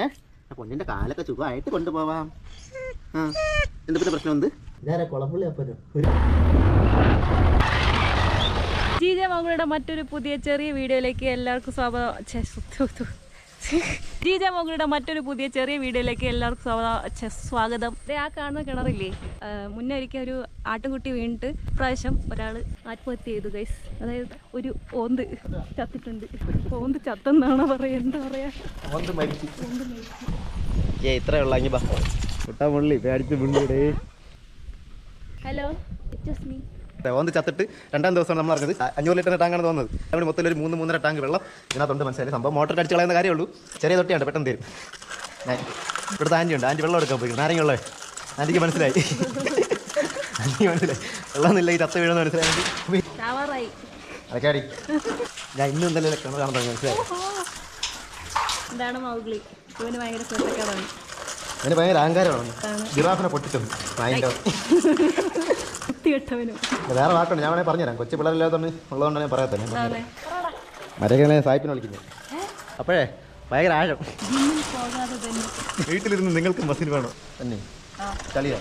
ഏ? ആ പൊന്നിന്റെ കാലൊക്കെ സുഖമായിട്ട് കൊണ്ടുപോവാം. ആ എന്താ പിന്നെ പ്രശ്നം എന്ത്? ഇതാരാ കുളപ്പുള്ളി അപ്പനോ? ഒരു ജി ജെ മോങ്ങളുടെ മറ്റൊരു പുതിയ ചെറിയ വീഡിയോയിലേക്ക് എല്ലാവർക്കും സ്വാഗതം. ഛെ, സു, തു, തു. ജി ജെ മോങ്ങളുടെ മറ്റൊരു പുതിയ ചെറിയ വീഡിയോയിലേക്ക് എല്ലാവർക്കും സ്വാഗതം ആ കാണുന്ന കിണറില്ലേ? മുന്നേ ഒരിക്കൽ ഒരു ആട്ടുംകുട്ടി വീണിട്ട് പ്രാവശ്യം ഒരാൾ ആത്മഹത്യ ചെയ്തു ഗൈസ് അതായത് ഒരു ഓന്ത് ചത്തിട്ടുണ്ട്. ഓന്ത് ചത്തെന്നാണോ പറയാ എന്താ പറയാ? ഓന്ത് മരിച്ചു. ഏ ഇത്രേ ഉള്ളെങ്കിൽ ബാ. കുട്ടാ മുള്ളി പേടിച്ച് മുള്ളിയുടെ ഹലോ ഇറ്റ്സ് മീ ഓന്ത് ചത്തിട്ട് രണ്ടാം ദിവസമാണ് നമ്മൾ അറിഞ്ഞത് അഞ്ഞൂറ് ലിറ്റർ ടാങ്കാണ് തോന്നുന്നത്. അവിടെ മൊത്തത്തിൽ ഒരു മൂന്ന് മൂന്നര ടാങ്ക് വെള്ളം ഇതിനകത്തുണ്ട്. മനസ്സിലായി സംഭവം മോട്ടർ അടിച്ച് കളയുന്ന കാര്യമുള്ളൂ. ചെറിയ തൊട്ടിയാണ് പെട്ടെന്ന് തരും. ഇവിടുത്തെ ആന്റി ഉണ്ട്. ആന്റി വെള്ളം എടുക്കാൻ പോയി. നാരങ്ങ ഉള്ളത് ആന്റിക്ക് മനസ്സിലായി. ആന്റിക്ക് മനസ്സിലായി. വെള്ളമൊന്നുമില്ല ഈ ചത്ത വീഴുന്ന മനസ്സിലായി. അതൊക്കെയാടി ഞാൻ ഇന്നും എന്തെങ്കിലും കിണർ കാണുന്നത് മനസ്സിലായി. എന്താണ് മൗഗ്ലി. ഇവന് ഭയങ്കര ശ്രദ്ധക്കാരാണ്. ഭയങ്കര അഹങ്കാരമാണ്. ജിറാഫിനെ പൊട്ടിച്ചു അതിന്റെ വൃത്തികെട്ടവനും. വേറെ വാക്കുണ്ട്. ഞാൻ വേണേൽ പറഞ്ഞുതരാം. കൊച്ചു പിള്ളേരില്ലാത്തതുകൊണ്ട് ഉള്ളതുകൊണ്ട് ഞാൻ പറയാത്ത മരകളെ സായിപ്പിനെ വിളിക്കുന്നത് അപ്പോഴേ ഭയങ്കര ആഴം. വീട്ടിലിരുന്ന് നിങ്ങൾക്ക് മസിൽ വേണം? തന്നെ. ആ. കളിയാ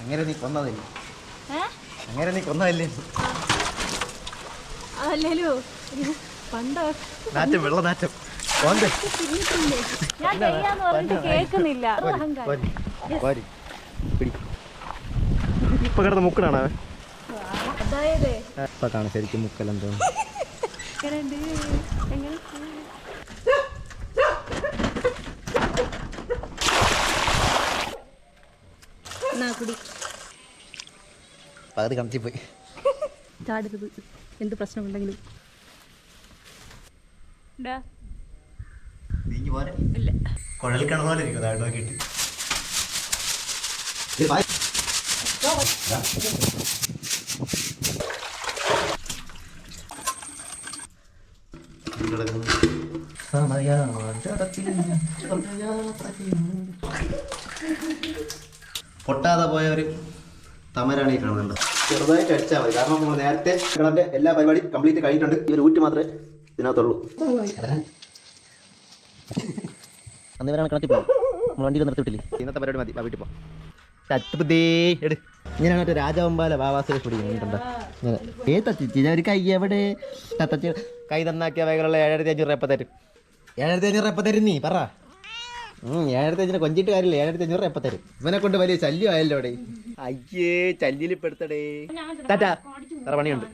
അങ്ങനെ നീ കൊന്നതല്ലേ? അങ്ങനെ നീ കൊന്നതല്ലേ? അതല്ലേലോ പണ്ട്? നാറ്റം വെള്ളനാറ്റം. ഞാൻ ചെയ്യാന്ന് പറഞ്ഞിട്ട് കേൾക്കുന്നില്ല. അത് അഹങ്കാരം. പോരി പോരി പിടി. ഇപ്പൊ കിടന്ന് മുക്കണാണ് അതായത്? ഇപ്പൊ കാണാം ശരിക്കും മുക്കലെന്തോ. പകുതി കണത്തി പോയി. ചാടരുത് എന്ത് പ്രശ്നമുണ്ടെങ്കിലും. ഇണ്ടാ? പോരെ. ഇല്ല. കുഴൽ കിണർ പോലെ ഇരിക്കും താഴെ നോക്കിയിട്ട്. പൊട്ടാതെ പോയ ഒരു തമരാണ് ഈ കാണുന്നത് ചെറുതായിട്ട് അടിച്ചാൽ മതി. കാരണം നമ്മൾ നേരത്തെ കിണറിന്റെ എല്ലാ പരിപാടിയും കംപ്ലീറ്റ് കഴിഞ്ഞിട്ടുണ്ട്. ഈ ഒരു ഊറ്റ് മാത്രമേ ഇതിനകത്തുള്ളൂ. അന്ന് വരാണ് കിണറ്റിൽ പോകും നമ്മൾ വണ്ടിയിൽ നിർത്തിയിട്ടില്ലേ? ഇന്നത്തെ പരിപാടി മതി. വാ വീട്ടിൽ പോ. ചത്തുപതേ എട്. ഇങ്ങനെയാണ് മറ്റേ രാജവമ്പാല ബാബാസുരേഷ് പിടി കഴിഞ്ഞിട്ടുണ്ട് ഇങ്ങനെ ഏ തച്ചി ഞാൻ ഒരു കൈ എവിടെ? തത്തച്ചി കൈ തന്നാക്കിയ വൈകളുള്ള ഏഴായിരത്തി അഞ്ഞൂറ് എപ്പം തരും. ഏഴായിരത്തി അഞ്ഞൂറ് എപ്പം തരും നീ പറ. ഏഴായിരത്തി അഞ്ഞൂറ് കൊഞ്ചിട്ട് കാര്യമില്ല. ഏഴായിരത്തി അഞ്ഞൂറ് എപ്പം തരും. ഇവനെ കൊണ്ട് വലിയ ശല്യം ആയല്ലോ അവിടെ അയ്യേ ശല്യയിൽ പെടുത്തടേ ടാറ്റാ. വേറെ പണിയുണ്ട്.